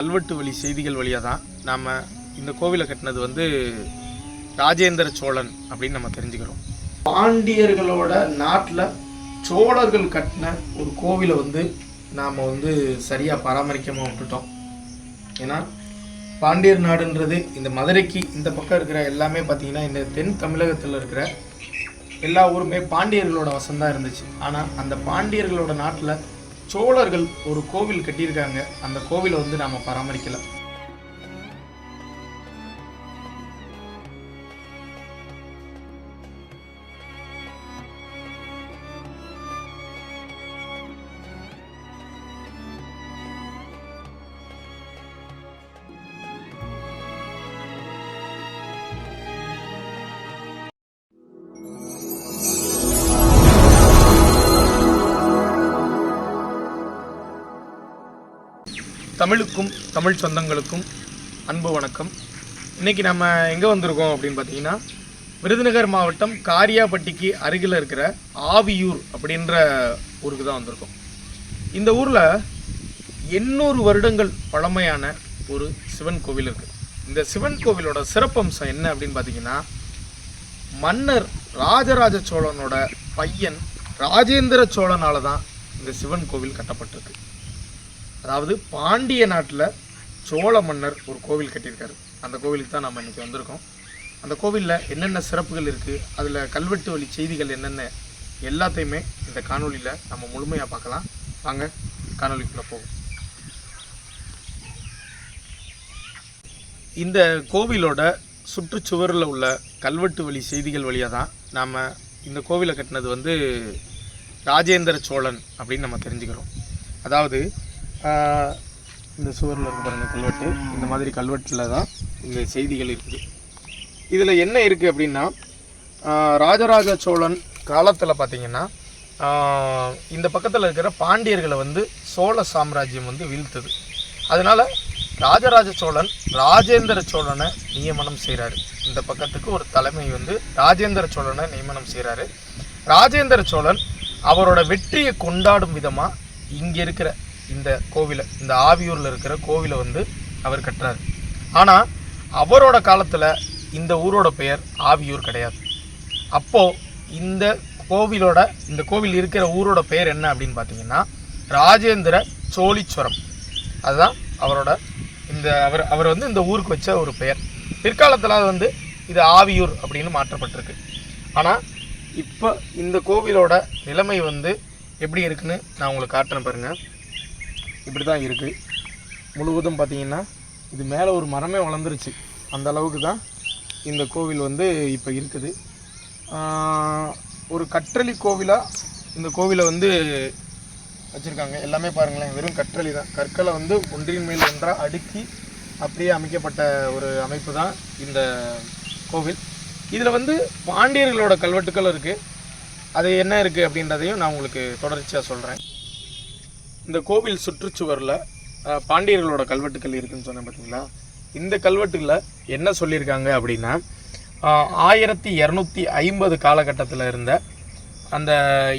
கல்வெட்டு வழி செய்திகள் வழியாக தான் நாம் இந்த கோவிலை கட்டினது வந்து ராஜேந்திர சோழன் அப்படின்னு நம்ம தெரிஞ்சுக்கிறோம். பாண்டியர்களோட நாட்டில் சோழர்கள் கட்டின ஒரு கோவிலை வந்து நாம் வந்து சரியாக பராமரிக்காமல் விட்டுட்டோம். ஏன்னா பாண்டியர் நாடுன்றது இந்த மதுரைக்கு இந்த பக்கம் இருக்கிற எல்லாமே பார்த்தீங்கன்னா இந்த தென் தமிழகத்தில் இருக்கிற எல்லா ஊருமே பாண்டியர்களோட வசம்தான் இருந்துச்சு. ஆனால் அந்த பாண்டியர்களோட நாட்டில் சோழர்கள் ஒரு கோவில் கட்டியிருக்காங்க. அந்த கோவிலை வந்து நாம் பராமரிக்கல தமிழுக்கும் தமிழ் சொந்தங்களுக்கும் அன்பு வணக்கம். இன்னைக்கு நம்ம எங்கே வந்திருக்கோம் அப்படின்னு பார்த்தீங்கன்னா விருதுநகர் மாவட்டம் காரியாபட்டிக்கு அருகில் இருக்கிற ஆவியூர் அப்படின்ற ஊருக்கு தான் வந்திருக்கோம். இந்த ஊரில் எண்ணூறு வருடங்கள் பழமையான ஒரு சிவன் கோவில் இருக்குது இந்த சிவன் கோவிலோட சிறப்பம்சம் என்ன அப்படின்னு பார்த்தீங்கன்னா மன்னர் ராஜராஜ சோழனோட பையன் ராஜேந்திர சோழனால தான் இந்த சிவன் கோவில் கட்டப்பட்டிருக்கு. அதாவது பாண்டிய நாட்டில் சோழ மன்னர் ஒரு கோவில் கட்டியிருக்காரு. அந்த கோவிலுக்கு தான் நம்ம இன்றைக்கி வந்திருக்கோம். அந்த கோவிலில் என்னென்ன சிறப்புகள் இருக்குது அதில் கல்வெட்டு வழி செய்திகள் என்னென்ன எல்லாத்தையுமே இந்த காணொலியில் நம்ம முழுமையாக பார்க்கலாம். வாங்க காணொளிக்குள்ளே போகும் இந்த கோவிலோட சுற்றுச்சுவரில் உள்ள கல்வெட்டு வழி செய்திகள் வழியாக தான் நாம் இந்த கோவிலை கட்டினது வந்து ராஜேந்திர சோழன் அப்படின்னு நம்ம தெரிஞ்சுக்கிறோம். அதாவது இந்த சுவரில் இருக்க பாருங்கள் கல்வெட்டு. இந்த மாதிரி கல்வெட்டில் தான் இந்த செய்திகள் இருக்குது இதில் என்ன இருக்குது அப்படின்னா ராஜராஜ சோழன் காலத்தில் பார்த்தீங்கன்னா இந்த பக்கத்தில் இருக்கிற பாண்டியர்களை வந்து சோழ சாம்ராஜ்யம் வந்து வீழ்த்துது. அதனால ராஜராஜ சோழன் ராஜேந்திர சோழனை நியமனம் செய்கிறாரு இந்த பக்கத்துக்கு ஒரு தலைமை வந்து ராஜேந்திர சோழனை நியமனம் செய்கிறாரு ராஜேந்திர சோழன் அவரோட வெற்றியை கொண்டாடும் விதமாக இங்கே இருக்கிற இந்த கோவிலை இந்த ஆவியூரில் இருக்கிற கோவிலை வந்து அவர் கட்டுறாரு. ஆனால் அவரோட காலத்தில் இந்த ஊரோட பெயர் ஆவியூர் கிடையாது. அப்போது இந்த கோவிலோட இந்த கோவில் இருக்கிற ஊரோட பெயர் என்ன அப்படின்னு பார்த்தீங்கன்னா ராஜேந்திர சோழீஸ்வரம் அதுதான் அவரோட இந்த அவர் அவர் வந்து இந்த ஊருக்கு வச்ச ஒரு பெயர். பிற்காலத்தில் அது வந்து இது ஆவியூர் அப்படின்னு மாற்றப்பட்டிருக்கு. ஆனால் இப்போ இந்த கோவிலோட நிலைமை வந்து எப்படி இருக்குன்னு நான் உங்களுக்கு காட்டுறேன் பாருங்கள் இப்படி தான் இருக்குது முழுவதும் பார்த்தீங்கன்னா இது மேலே ஒரு மரமே வளர்ந்துருச்சு. அந்த அளவுக்கு தான் இந்த கோவில் வந்து இப்போ இருக்குது. ஒரு கற்றளி கோவிலாக இந்த கோவிலை வந்து வச்சுருக்காங்க. எல்லாமே பாருங்களேன் வெறும் கற்றளி தான். கற்களை வந்து ஒன்றின் மேல் ஒன்றாக அடுக்கி அப்படியே அமைக்கப்பட்ட ஒரு அமைப்பு தான் இந்த கோவில். இதில் வந்து பாண்டியர்களோட கல்வெட்டுக்கள் இருக்குது அது என்ன இருக்குது அப்படின்றதையும் நான் உங்களுக்கு தொடர்ச்சியாக சொல்கிறேன் இந்த கோவில் சுற்றுச்சுவரில் பாண்டியர்களோட கல்வெட்டுக்கள் இருக்குன்னு சொன்னேன் பார்த்தீங்களா இந்த கல்வெட்டுகளில் என்ன சொல்லியிருக்காங்க அப்படின்னா ஆயிரத்தி இரநூத்தி ஐம்பது காலகட்டத்தில் இருந்த அந்த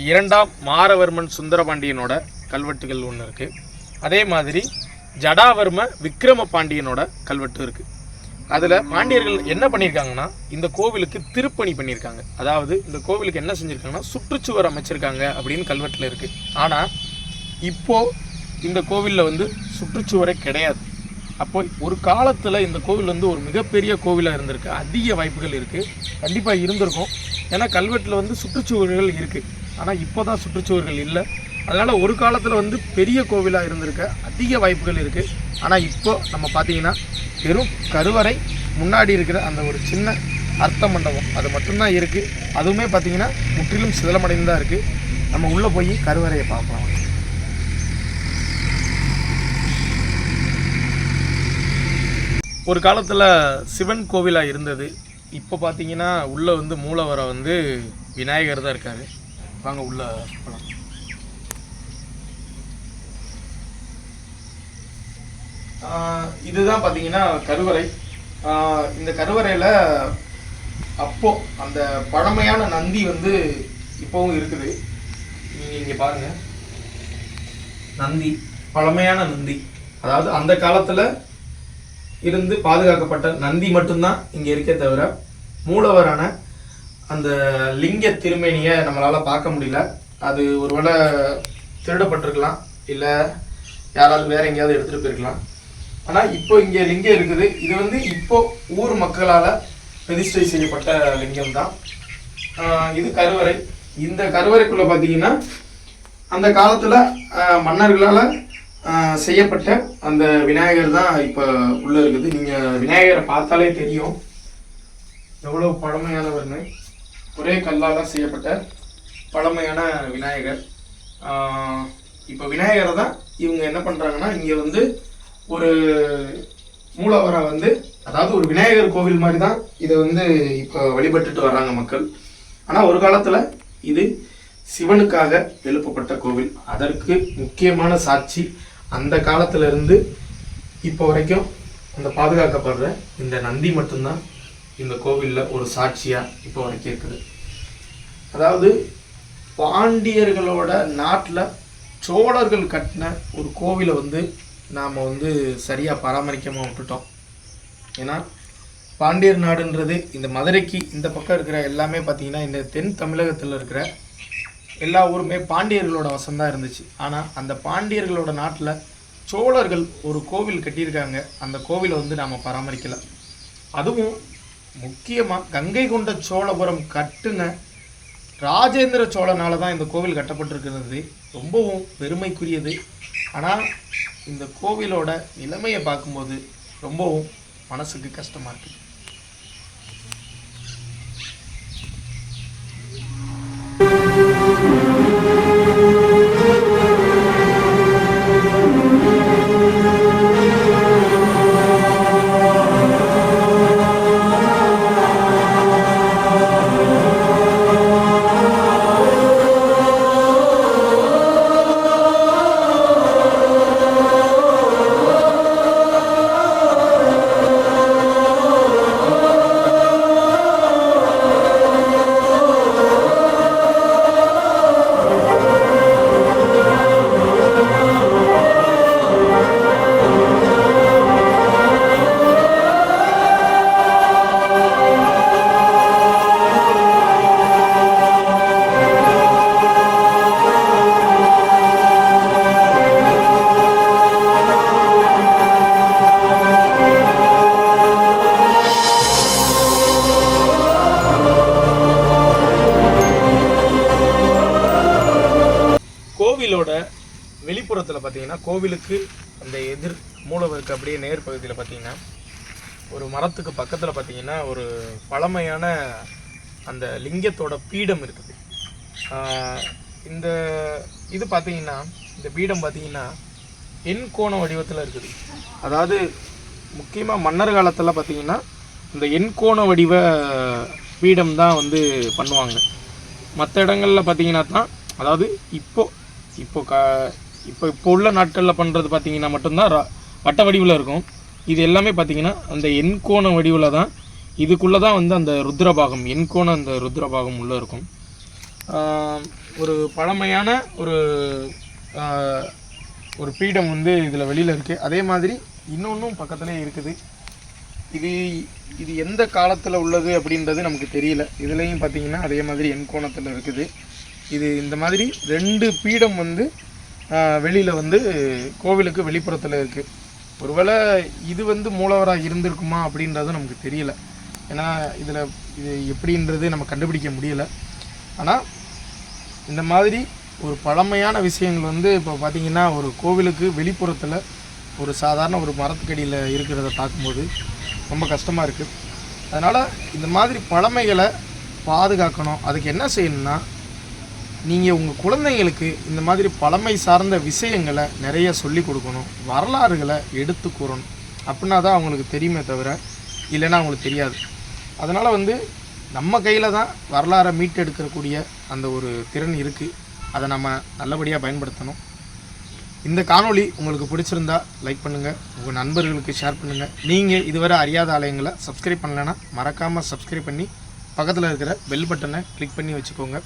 இரண்டாம் மாரவர்மன் சுந்தரபாண்டியனோட கல்வெட்டுகள் ஒன்று இருக்குது அதே மாதிரி ஜடாவர்ம விக்ரம பாண்டியனோட கல்வெட்டு இருக்குது அதில் பாண்டியர்கள் என்ன பண்ணியிருக்காங்கன்னா இந்த கோவிலுக்கு திருப்பணி பண்ணியிருக்காங்க. அதாவது இந்த கோவிலுக்கு என்ன செஞ்சுருக்காங்கன்னா சுற்றுச்சுவர் அமைச்சிருக்காங்க அப்படின்னு கல்வெட்டில் இருக்குது ஆனால் இப்போது இந்த கோவிலில் வந்து சுற்றுச்சுவரே கிடையாது. அப்போ ஒரு காலத்தில் இந்த கோவில் வந்து ஒரு மிகப்பெரிய கோவிலாக இருந்திருக்கு. அதிக வாய்ப்புகள் இருக்குது கண்டிப்பாக இருந்திருக்கும். ஏன்னா கல்வெட்டில் வந்து சுற்றுச்சுவர்கள் இருக்குது ஆனால் இப்போ தான் சுற்றுச்சுவர்கள் இல்லை. அதனால் ஒரு காலத்தில் வந்து பெரிய கோவிலாக இருந்திருக்க அதிக வாய்ப்புகள் இருக்குது ஆனால் இப்போ நம்ம பார்த்தீங்கன்னா வெறும் கருவறை முன்னாடி இருக்கிற அந்த ஒரு சின்ன அர்த்த மண்டபம். அது மட்டும்தான் இருக்குது அதுவுமே பார்த்திங்கன்னா முற்றிலும் சிதலமடைந்து தான் இருக்குது நம்ம உள்ளே போய் கருவறையை பார்க்கலாம். ஒரு காலத்தில் சிவன் கோவிலாக இருந்தது. இப்போ பார்த்தீங்கன்னா உள்ளே வந்து மூலவரை வந்து விநாயகர் தான் இருக்கார். வாங்க உள்ள போகலாம் இதுதான் பார்த்தீங்கன்னா கருவறை. இந்த கருவறையில் அப்போ அந்த பழமையான நந்தி வந்து இப்போவும் இருக்குது. நீங்கள் இங்கே பாருங்கள் நந்தி பழமையான நந்தி. அதாவது அந்த காலத்தில் இருந்து பாதுகாக்கப்பட்ட நந்தி மட்டும்தான் இங்கே இருக்கே தவிர மூலவரான அந்த லிங்க திருமேனியை நம்மளால் பார்க்க முடியல. அது ஒருவேளை திருடப்பட்டிருக்கலாம் இல்லை யாராவது வேற எங்கேயாவது எடுத்துகிட்டு போயிருக்கலாம். ஆனால் இப்போ இங்கே லிங்கம் இருக்குது. இது வந்து இப்போ ஊர் மக்களால் ரெஜிஸ்டர் செய்யப்பட்ட லிங்கம் தான் இது கருவறை. இந்த கருவறைக்குள்ளே பார்த்தீங்கன்னா அந்த காலத்தில் மன்னர்களால் செய்யப்பட்ட அந்த விநாயகர் தான் இப்போ உள்ளே இருக்குது. நீங்கள் விநாயகரை பார்த்தாலே தெரியும். எவ்வளோ பழமையானவர்னு. ஒரே கல்லால் செய்யப்பட்ட பழமையான விநாயகர். இப்போ விநாயகரை தான் இவங்க என்ன பண்ணுறாங்கன்னா இங்கே வந்து ஒரு மூலவரை வந்து அதாவது ஒரு விநாயகர் கோவில் மாதிரி தான் இதை வந்து இப்போ வழிபட்டுட்டு வர்றாங்க மக்கள். ஆனால் ஒரு காலத்தில் இது சிவனுக்காக எழுப்பப்பட்ட கோவில். அதற்கு முக்கியமான சாட்சி அந்த காலத்துல இருந்து இப்போ வரைக்கும் அந்த பாதுகாக்கப்படுற இந்த நந்தி மட்டும்தான் இந்த கோவிலில் ஒரு சாட்சியாக இப்போ வரைக்கும் இருக்குது. அதாவது பாண்டியர்களோட நாட்டில் சோழர்கள் கட்டின ஒரு கோவிலை வந்து நாம் வந்து சரியாக பராமரிக்காமல் விட்டுட்டோம். ஏன்னா பாண்டியர் நாடுன்றது இந்த மதுரைக்கு இந்த பக்கம் இருக்கிற எல்லாமே பார்த்திங்கன்னா இந்த தென் தமிழகத்தில் இருக்கிற எல்லா ஊருமே பாண்டியர்களோட வசம்தான் இருந்துச்சு. ஆனால் அந்த பாண்டியர்களோட நாட்டில் சோழர்கள் ஒரு கோவில் கட்டியிருக்காங்க. அந்த கோவிலை வந்து நாம் பராமரிக்கல அதுவும் முக்கியமாக கங்கை கொண்ட சோழபுரம் கட்டுன ராஜேந்திர சோழனால தான் இந்த கோவில் கட்டப்பட்டிருக்கிறது. ரொம்பவும் பெருமைக்குரியது. ஆனால் இந்த கோவிலோட நிலைமையை பார்க்கும்போது ரொம்பவும் மனசுக்கு கஷ்டமாக இருக்குது வெளிப்புறத்தில் பார்த்தீங்கன்னா கோவிலுக்கு அந்த எதிர் மூலவருக்கு அப்படியே நேர் பகுதியில் பார்த்தீங்கன்னா ஒரு மரத்துக்கு பக்கத்தில் பார்த்தீங்கன்னா ஒரு பழமையான அந்த லிங்கத்தோட பீடம் இருக்குது. இந்த இது பார்த்தீங்கன்னா இந்த பீடம் பார்த்தீங்கன்னா எண் கோண வடிவத்தில் இருக்குது. அதாவது முக்கியமாக மன்னர் காலத்தில் பார்த்தீங்கன்னா இந்த எண்கோண வடிவ பீடம் தான் வந்து பண்ணுவாங்க. மற்ற இடங்களில் பார்த்தீங்கன்னா தான் அதாவது இப்போ இப்போ க இப்போ இப்போ உள்ள நாட்களில் பண்ணுறது பார்த்தீங்கன்னா மட்டும்தான் ர- வட்ட வடிவில் இருக்கும். இது எல்லாமே பார்த்தீங்கன்னா அந்த எண்கோண வடிவில் தான். இதுக்குள்ளே தான் வந்து அந்த ருத்ரபாகம் எண்கோண அந்த ருத்ரபாகம் உள்ளே இருக்கும். ஒரு பழமையான ஒரு ஒரு பீடம் வந்து இதில் வெளியில் இருக்குது அதே மாதிரி இன்னொன்றும் பக்கத்துலேயே இருக்குது. இது இது எந்த காலத்தில் உள்ளது அப்படின்றது நமக்கு தெரியல. இதுலேயும் பார்த்தீங்கன்னா அதே மாதிரி எண்கோணத்தில் இருக்குது. இது இந்த மாதிரி ரெண்டு பீடம் வந்து வெளியில் வந்து கோவிலுக்கு வெளிப்புறத்தில் இருக்குது ஒருவேளை இது வந்து மூலவராக இருந்திருக்குமா அப்படின்றது நமக்கு தெரியல. ஏன்னா இதில் இது எப்படின்றது நம்ம கண்டுபிடிக்க முடியல. ஆனால் இந்த மாதிரி ஒரு பழமையான விஷயங்கள் வந்து இப்போ பார்த்திங்கன்னா ஒரு கோவிலுக்கு வெளிப்புறத்தில் ஒரு சாதாரண ஒரு மரத்துக்கடியில் இருக்கிறத பார்க்கும்போது ரொம்ப கஷ்டமாக இருக்குது அதனால் இந்த மாதிரி பழமைகளை பாதுகாக்கணும். அதுக்கு என்ன செய்யணும்னா நீங்கள் உங்கள் குழந்தைங்களுக்கு இந்த மாதிரி பழமை சார்ந்த விஷயங்களை நிறைய சொல்லி கொடுக்கணும். வரலாறுகளை எடுத்து கூறணும். அப்படின்னா தான் அவங்களுக்கு தெரியுமே தவிர இல்லைன்னா அவங்களுக்கு தெரியாது. அதனால் வந்து நம்ம கையில் தான் வரலாறை மீட்டெடுக்கக்கூடிய அந்த ஒரு திறன் இருக்குது அதை நம்ம நல்லபடியாக பயன்படுத்தணும். இந்த காணொளி உங்களுக்கு பிடிச்சிருந்தா லைக் பண்ணுங்கள் உங்கள் நண்பர்களுக்கு ஷேர் பண்ணுங்கள் நீங்கள் இதுவரை அறியாத ஆலயங்களை சப்ஸ்கிரைப் பண்ணலைன்னா மறக்காமல் சப்ஸ்கிரைப் பண்ணி பக்கத்தில் இருக்கிற பெல் பட்டனை கிளிக் பண்ணி வச்சுக்கோங்க.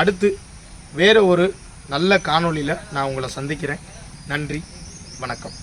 அடுத்து வேறு ஒரு நல்ல காணொளியில் நான் உங்களை சந்திக்கிறேன். நன்றி வணக்கம்.